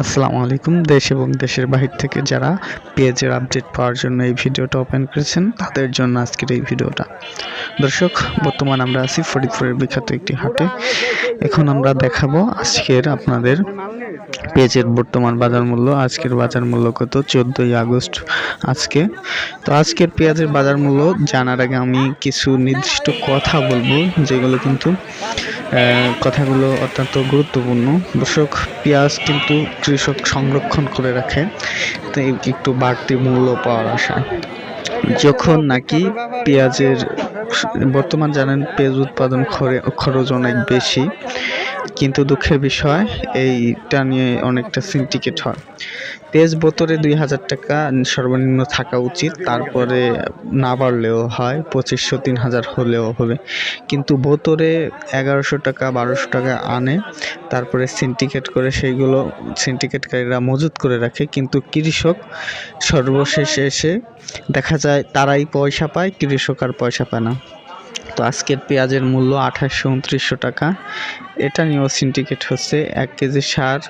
আসসালামু আলাইকুম, দেশ এবং দেশের বাহির থেকে যারা পেজের আপডেট পাওয়ার জন্য এই ভিডিওটা ওপেন করেছেন, তাদের জন্য আজকের এই ভিডিওটা। দর্শক, বর্তমান আমরা আছি ফরিদপুরের বিখ্যাত একটি হাটে। এখন আমরা দেখাবো আজকের আপনাদের পেঁয়াজের বর্তমান বাজার মূল্য, আজকের বাজার মূল্য কত? চোদ্দোই আগস্ট আজকে। তো আজকের পেঁয়াজের বাজার মূল্য জানার আগে আমি কিছু নির্দিষ্ট কথা বলব, যেগুলো কিন্তু কথাগুলো অত্যন্ত গুরুত্বপূর্ণ। দর্শক, পেঁয়াজ কিন্তু কৃষক সংরক্ষণ করে রাখে তাই একটু বাড়তি মূল্য পাওয়ার আশায় যখন নাকি পেঁয়াজের বর্তমান জানেন পেঁয়াজ উৎপাদন খরে- খরচ অনেক বেশি কিন্তু দুঃখের বিষয়, এইটা নিয়ে অনেকটা সিন্ডিকেট হয়। পেঁয়াজ বোতরে দুই হাজার টাকা সর্বনিম্ন থাকা উচিত, তারপরে না বাড়লেও হয়, পঁচিশশো, তিন হাজার হলেও হবে। কিন্তু বোতরে এগারোশো টাকা, বারোশো টাকা আনে, তারপরে সিন্ডিকেট করে সেইগুলো সিন্ডিকেটকারীরা মজুত করে রাখে। কিন্তু কৃষক সর্বশেষে এসে দেখা যায় তারাই পয়সা পায়, কৃষক আর পয়সা পায় না। আজকের পেঁয়াজের মূল্য আঠাশশো উনত্রিশশো টাকা। এটা নিয়েও সিন্ডিকেট হচ্ছে এক কেজি সার